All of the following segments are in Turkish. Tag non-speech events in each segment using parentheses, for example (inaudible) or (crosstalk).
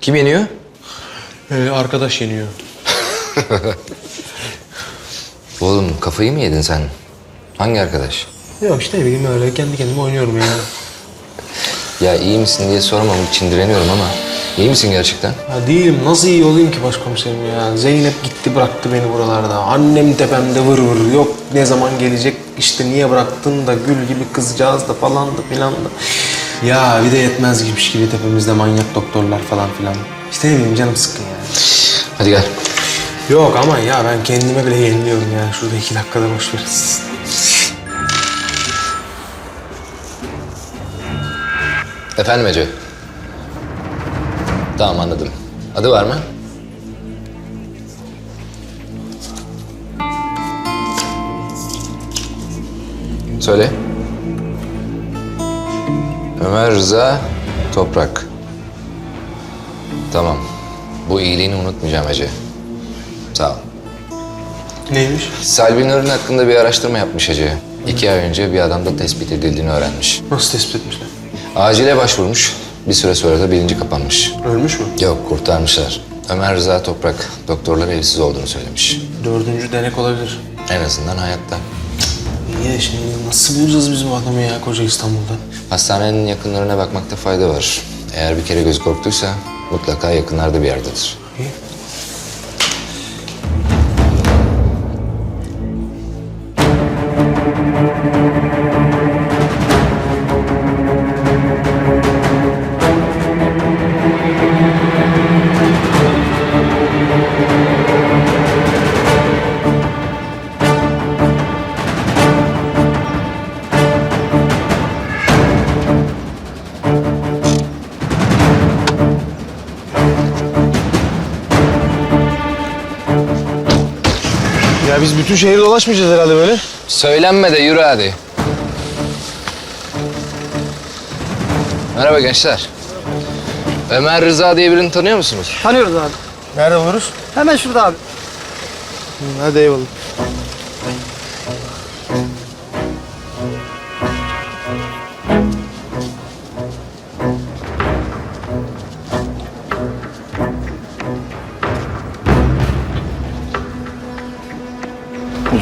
Kim yeniyor? Ee, arkadaş yeniyor. (laughs) Oğlum kafayı mı yedin sen? Hangi arkadaş? Yok işte ne bileyim öyle kendi kendime oynuyorum ya. Ya iyi misin diye sormamak için direniyorum ama iyi misin gerçekten? Ya değilim nasıl iyi olayım ki başkomiserim ya. Zeynep gitti bıraktı beni buralarda. Annem tepemde vır vır yok ne zaman gelecek işte niye bıraktın da gül gibi kızcağız da falan da filan da. Ya bir de yetmez gibiymiş gibi tepemizde manyak doktorlar falan filan. İşte ne bileyim canım sıkkın ya. Hadi gel. Yok ama ya ben kendime bile yeniliyorum ya. Şurada iki dakikada boş ver. Efendim Ece? Tamam anladım. Adı var mı? Söyle. Ömer Rıza Toprak. Tamam. Bu iyiliğini unutmayacağım Ece. Sağ ol. Neymiş? Selvi Nur'un hakkında bir araştırma yapmış Ece. İki ay önce bir adamda tespit edildiğini öğrenmiş. Nasıl tespit etmişler? Acile başvurmuş. Bir süre sonra da bilinci kapanmış. Ölmüş mü? Yok kurtarmışlar. Ömer Rıza Toprak doktorlar evsiz olduğunu söylemiş. Dördüncü denek olabilir. En azından hayatta. De şimdi nasıl bulacağız biz bu adamı ya koca İstanbul'da? Hastanenin yakınlarına bakmakta fayda var. Eğer bir kere göz korktuysa mutlaka yakınlarda bir yerdedir. Ya biz bütün şehri dolaşmayacağız herhalde böyle. Söylenme de yürü hadi. Merhaba gençler. Ömer Rıza diye birini tanıyor musunuz? Tanıyoruz abi. Nerede buluruz? Hemen şurada abi. Hadi eyvallah.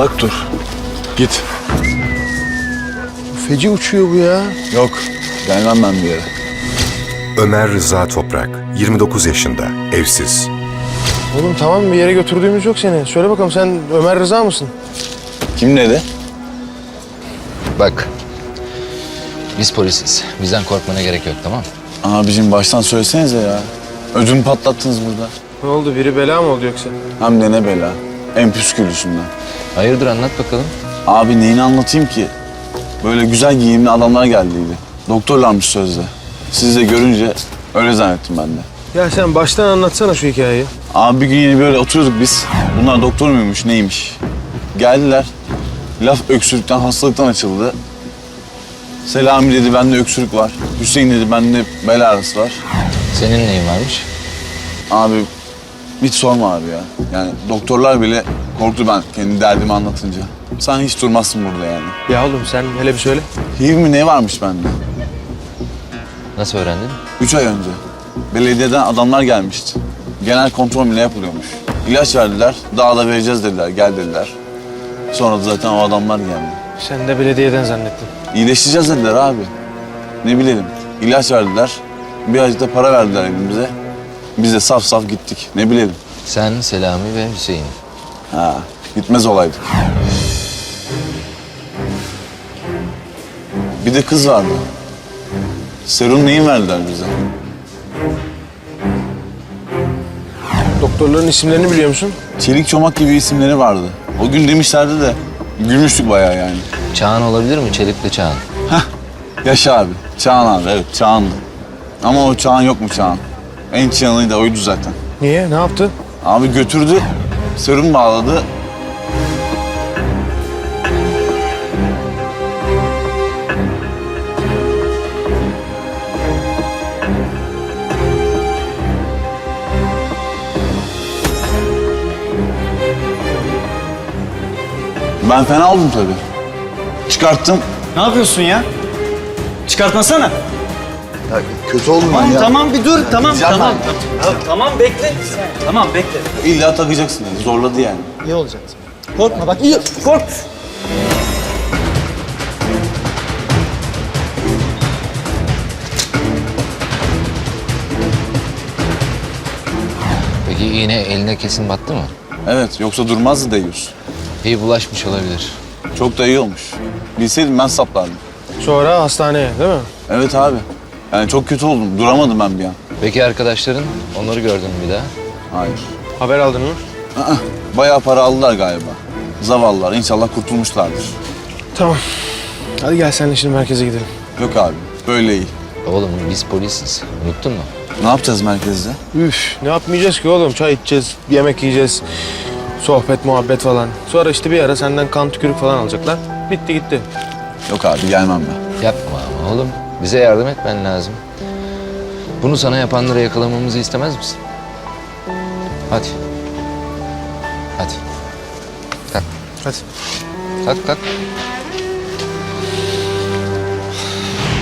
Uzak dur. Git. Feci uçuyor bu ya. Yok. Gelmem ben bir yere. Ömer Rıza Toprak, 29 yaşında, evsiz. Oğlum tamam bir yere götürdüğümüz yok seni. Söyle bakalım sen Ömer Rıza mısın? Kim dedi? Bak. Biz polisiz. Bizden korkmana gerek yok tamam mı? Abicim baştan söylesenize ya. Ödümü patlattınız burada. Ne oldu biri bela mı oldu yoksa? Hem de ne bela. En püsküllüsünden. Hayırdır anlat bakalım. Abi neyini anlatayım ki? Böyle güzel giyimli adamlar geldiydi. Doktorlarmış sözde. Sizi de görünce öyle zannettim ben de. Ya sen baştan anlatsana şu hikayeyi. Abi bir gün yine böyle oturuyorduk biz. Bunlar doktor muymuş neymiş? Geldiler. Laf öksürükten hastalıktan açıldı. Selami dedi bende öksürük var. Hüseyin dedi bende bel ağrısı var. Senin neyin varmış? Abi hiç sorma abi ya. Yani doktorlar bile korktu ben kendi derdimi anlatınca. Sen hiç durmazsın burada yani. Ya oğlum sen hele bir söyle. HIV mi ne varmış bende? Nasıl öğrendin? Üç ay önce. Belediyeden adamlar gelmişti. Genel kontrol mü ne yapılıyormuş. İlaç verdiler, daha da vereceğiz dediler, gel dediler. Sonra da zaten o adamlar geldi. Sen de belediyeden zannettin. İyileşeceğiz dediler abi. Ne bilelim, ilaç verdiler. Birazcık da para verdiler elimize. Biz de saf saf gittik, ne bilelim. Sen, Selami ve Hüseyin. Ha, gitmez olaydık. Bir de kız vardı. Serum neyin verdiler bize? Doktorların isimlerini biliyor musun? Çelik çomak gibi isimleri vardı. O gün demişlerdi de gülmüştük bayağı yani. Çağan olabilir mi? Çelikli Çağan. Yaşa abi. Çağan abi evet Çağan. Ama o Çağan yok mu Çağan? En Çağan'ı da oydu zaten. Niye? Ne yaptı? Abi götürdü, serum bağladı. Ben fena oldum tabii. Çıkarttım. Ne yapıyorsun ya? Çıkartmasana. Ya kötü ben Tamam ya. tamam bir dur tamam Gideceğim tamam. Tamam, tamam bekle. Tamam bekle. İlla takacaksın dedi. Zorladı yani. İyi olacaksın. Korkma bak iyi. Kork. Peki iğne eline kesin battı mı? Evet yoksa durmazdı değiyorsun. İyi bulaşmış olabilir. Çok da iyi olmuş. Bilseydim ben saplardım. Sonra hastaneye değil mi? Evet abi. Yani çok kötü oldum. Duramadım ben bir an. Peki arkadaşların onları gördün mü bir daha? Hayır. Haber aldın mı? Aa, bayağı para aldılar galiba. Zavallılar. İnşallah kurtulmuşlardır. Tamam. Hadi gel seninle şimdi merkeze gidelim. Yok abi. Böyle iyi. Oğlum biz polisiz. Unuttun mu? Ne yapacağız merkezde? Üf ne yapmayacağız ki oğlum? Çay içeceğiz, yemek yiyeceğiz. Sohbet, muhabbet falan. Sonra işte bir ara senden kan tükürük falan alacaklar. Bitti gitti. Yok abi gelmem ben. Yapma ama oğlum. Bize yardım etmen lazım. Bunu sana yapanları yakalamamızı istemez misin? Hadi. Hadi. Kalk. Hadi. Kalk kalk.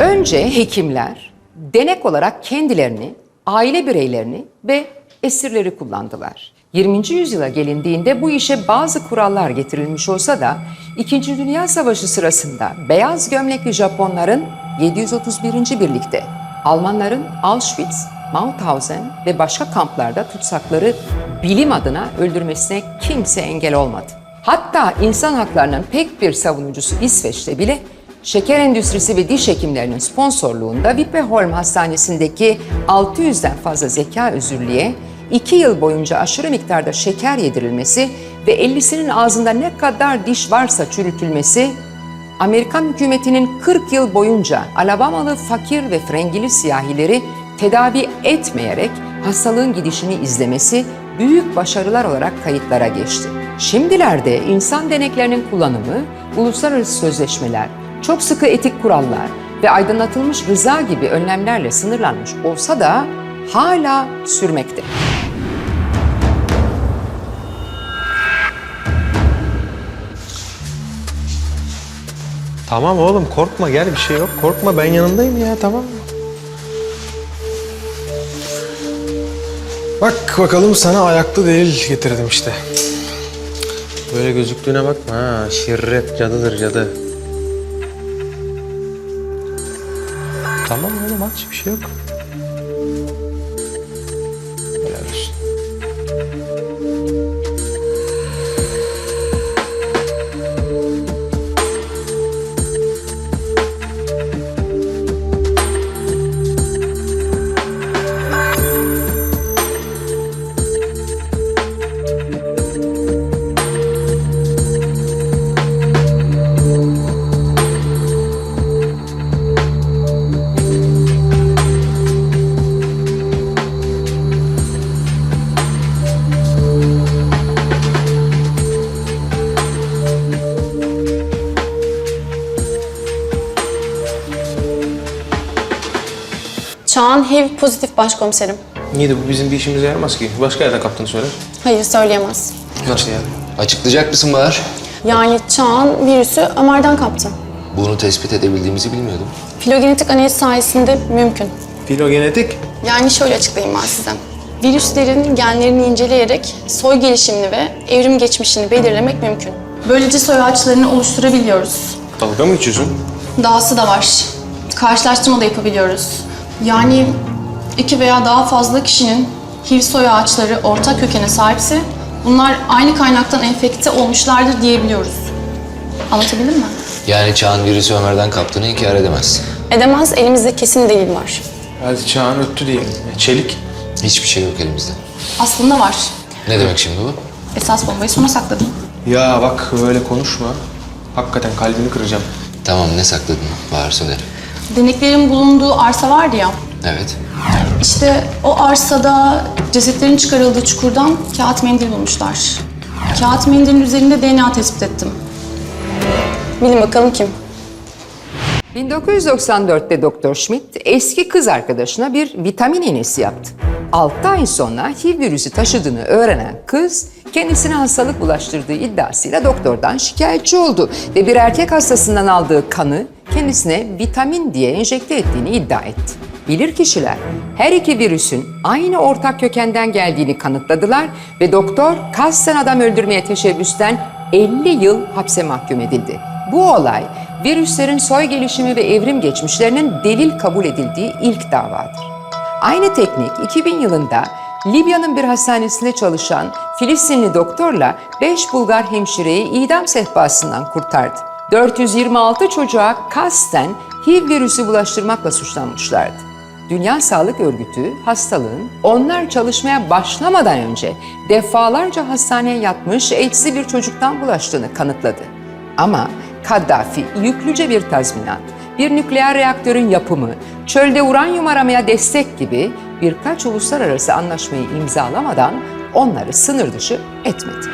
Önce hekimler denek olarak kendilerini, aile bireylerini ve esirleri kullandılar. 20. yüzyıla gelindiğinde bu işe bazı kurallar getirilmiş olsa da İkinci Dünya Savaşı sırasında beyaz gömlekli Japonların 731. birlikte, Almanların Auschwitz, Mauthausen ve başka kamplarda tutsakları bilim adına öldürmesine kimse engel olmadı. Hatta insan haklarının pek bir savunucusu İsveç'te bile şeker endüstrisi ve diş hekimlerinin sponsorluğunda Wippeholm Hastanesi'ndeki 600'den fazla zeka özürlüğe 2 yıl boyunca aşırı miktarda şeker yedirilmesi ve 50'sinin ağzında ne kadar diş varsa çürütülmesi Amerikan hükümetinin 40 yıl boyunca Alabamalı fakir ve frengili siyahileri tedavi etmeyerek hastalığın gidişini izlemesi büyük başarılar olarak kayıtlara geçti. Şimdilerde insan deneklerinin kullanımı, uluslararası sözleşmeler, çok sıkı etik kurallar ve aydınlatılmış rıza gibi önlemlerle sınırlanmış olsa da hala sürmekte. Tamam oğlum korkma gel bir şey yok. Korkma ben yanındayım ya tamam mı? Bak bakalım sana ayaklı delil getirdim işte. Böyle gözüktüğüne bakma ha. Şirret cadıdır cadı. Tamam oğlum aç bir şey yok. Çağan HIV pozitif başkomiserim. İyi de bu bizim bir işimize yaramaz ki. Başka yerde kaptığını söyle. Hayır söyleyemez. Nasıl yani? Açıklayacak mısın Bahar? Yani Çağan virüsü Ömer'den kaptı. Bunu tespit edebildiğimizi bilmiyordum. Filogenetik analiz sayesinde mümkün. Filogenetik. Yani şöyle açıklayayım ben size. Virüslerin genlerini inceleyerek soy gelişimini ve evrim geçmişini belirlemek mümkün. Böylece soy ağaçlarını oluşturabiliyoruz. Dalga mı geçiyorsun? Dahası da var. Karşılaştırma da yapabiliyoruz. Yani iki veya daha fazla kişinin HIV soy ağaçları ortak kökene sahipse bunlar aynı kaynaktan enfekte olmuşlardır diyebiliyoruz. Anlatabildim mi? Yani Çağan virüsü Ömer'den kaptığını inkar edemez. Edemez, elimizde kesin delil var. Hadi çağın öttü diyelim. Ya, Çelik. Hiçbir şey yok elimizde. Aslında var. Ne demek şimdi bu? Esas bombayı sona sakladım. Ya bak böyle konuşma. Hakikaten kalbini kıracağım. Tamam ne sakladın? Bahar söyle. Deneklerin bulunduğu arsa vardı ya. Evet. İşte o arsada cesetlerin çıkarıldığı çukurdan kağıt mendil bulmuşlar. Kağıt mendilin üzerinde DNA tespit ettim. Bilin bakalım kim? 1994'te Doktor Schmidt eski kız arkadaşına bir vitamin iğnesi yaptı. 6 ay sonra HIV virüsü taşıdığını öğrenen kız kendisine hastalık bulaştırdığı iddiasıyla doktordan şikayetçi oldu ve bir erkek hastasından aldığı kanı kendisine vitamin diye enjekte ettiğini iddia etti. Bilirkişiler her iki virüsün aynı ortak kökenden geldiğini kanıtladılar ve doktor kasten adam öldürmeye teşebbüsten 50 yıl hapse mahkum edildi. Bu olay virüslerin soy gelişimi ve evrim geçmişlerinin delil kabul edildiği ilk davadır. Aynı teknik 2000 yılında Libya'nın bir hastanesinde çalışan Filistinli doktorla 5 Bulgar hemşireyi idam sehpasından kurtardı. 426 çocuğa kasten HIV virüsü bulaştırmakla suçlanmışlardı. Dünya Sağlık Örgütü hastalığın onlar çalışmaya başlamadan önce defalarca hastaneye yatmış AIDS'li bir çocuktan bulaştığını kanıtladı. Ama Kaddafi yüklüce bir tazminat, bir nükleer reaktörün yapımı, çölde uranyum aramaya destek gibi birkaç uluslararası anlaşmayı imzalamadan onları sınır dışı etmedi.